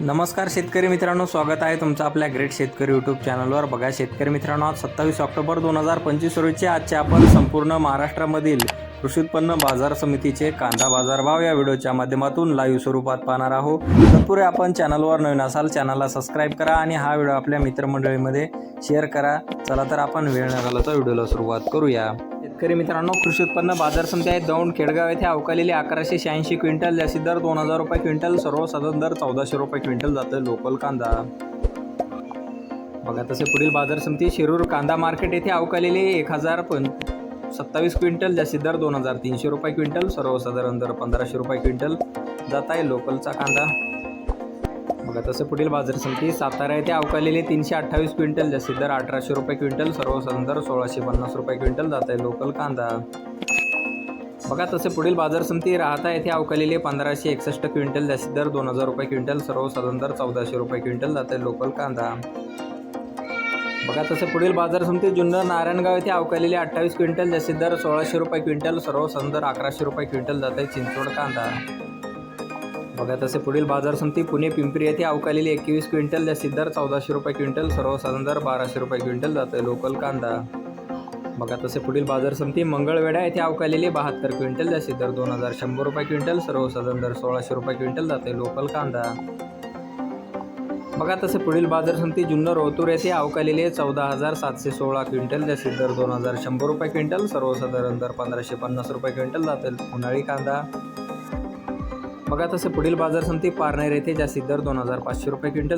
नमस्कार शेतकरी मित्रांनो स्वागत आहे तुमचं आपल्या ग्रेट शेतकरी यूट्यूब चॅनलवर बघा शेतकरी मित्रांनो आज सत्तावीस ऑक्टोबर दोन हजार पंचवीस रोजीचे आजचे आपण संपूर्ण महाराष्ट्रामधील कृषी उत्पन्न बाजार समितीचे कांदा बाजार भाव या व्हिडिओच्या माध्यमातून लाईव्ह स्वरूपात पाहणार आहोत. तत्पूर्वी आपण चॅनलवर नवीन असाल चॅनलला सबस्क्राईब करा आणि हा व्हिडिओ आपल्या मित्रमंडळीमध्ये शेअर करा. चला तर आपण वेळ न घालवता व्हिडिओला सुरुवात करूया. शेतकरी मित्रांनो कृषी उत्पन्न बाजार समिती आहे. दौंड खेडगाव येथे अवकालेली अकराशे शहाऐंशी क्विंटल जास्तीत दर दोन हजार रुपये क्विंटल सर्वसाधारण दर चौदाशे रुपये क्विंटल जातं लोकल कांदा. बघा तसे पुढील बाजार समिती शिरूर कांदा मार्केट येथे अवकालेली एक हजार पण सत्तावीस क्विंटल जास्तीत दर दोन हजार तीनशे रुपये क्विंटल सर्वसाधारण दर पंधराशे रुपये क्विंटल जात आहे लोकलचा कांदा. बघा तसे पुढील बाजार समिती सातारा येथे अवकालेले तीनशे अठ्ठावीस क्विंटल जास्तीत दर अठराशे रुपये क्विंटल सर्वसाधारण दर सोळाशे पन्नास रुपये क्विंटल जात आहे लोकल कांदा. बघा तसे पुढील बाजार समिती राहता येथे अवकालेले पंधराशे एकसष्ट क्विंटल जास्तीत दर दोन हजार रुपये क्विंटल सर्वसाधारण दर चौदाशे रुपये क्विंटल जात आहे लोकल कांदा. बघा तसे पुढील बाजार समिती जुन्नर नारायणगाव येथे अवकालेले अठ्ठावीस क्विंटल जास्तीत दर सोळाशे रुपये क्विंटल सर्वसाधारण दर अकराशे रुपये क्विंटल जात आहे चिंचवड कांदा. बघा तसे पुढील बाजार समिती पुणे पिंपरी येथे अवकालेली एकवीस क्विंटल जास्तीत दर चौदाशे रुपये क्विंटल सर्वसाधारण दर बाराशे रुपये क्विंटल जात आहे लोकल कांदा. बघा तसे पुढील बाजार समिती मंगळवेढा येथे अवकालेली बहात्तर क्विंटल जास्तीत दर दोन हजार शंभर रुपये क्विंटल सर्वसाधारण दर सोळाशे रुपये क्विंटल जाते लोकल कांदा. बघा तसे पुढील बाजार समिती जुन्नर ओतूर येथे अवकालेले चौदा हजार सातशे सोळा क्विंटल जास्तीत दर दोन हजार शंभर रुपये क्विंटल सर्वसाधारण दर पंधराशे पन्नास रुपये क्विंटल जाते उन्हाळी कांदा. बघा तसे पुढील बाजार समिती पारनेर येथे जास्तीत दर दोन हजार पाचशे रुपये क्विंटल